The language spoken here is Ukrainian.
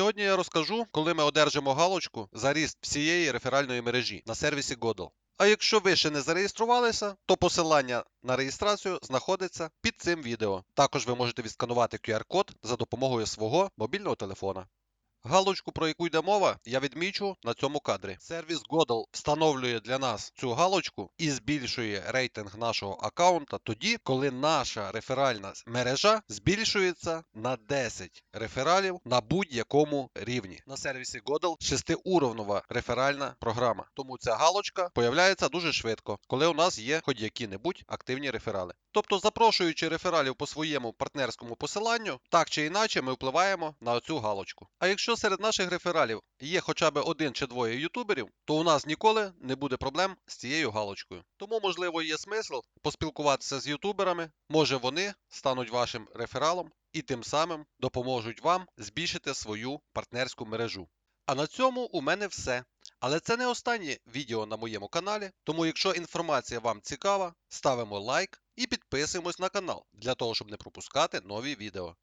Сьогодні я розкажу, коли ми одержимо галочку за ріст всієї реферальної мережі на сервісі Godel. А якщо ви ще не зареєструвалися, то посилання на реєстрацію знаходиться під цим відео. Також ви можете відсканувати QR-код за допомогою свого мобільного телефона. Галочку, про яку йде мова, я відмічу на цьому кадрі. Сервіс Godel встановлює для нас цю галочку і збільшує рейтинг нашого аккаунта тоді, коли наша реферальна мережа збільшується на 10 рефералів на будь-якому рівні. На сервісі Godel шестиуровнова реферальна програма. Тому ця галочка появляється дуже швидко, коли у нас є хоч які-небудь активні реферали. Тобто, запрошуючи рефералів по своєму партнерському посиланню, так чи інакше ми впливаємо на цю галочку. А якщо серед наших рефералів є хоча б один чи двоє ютуберів, то у нас ніколи не буде проблем з цією галочкою. Тому, можливо, є смисл поспілкуватися з ютуберами, може вони стануть вашим рефералом і тим самим допоможуть вам збільшити свою партнерську мережу. А на цьому у мене все. Але це не останнє відео на моєму каналі, тому якщо інформація вам цікава, ставимо лайк і підписуємось на канал для того, щоб не пропускати нові відео.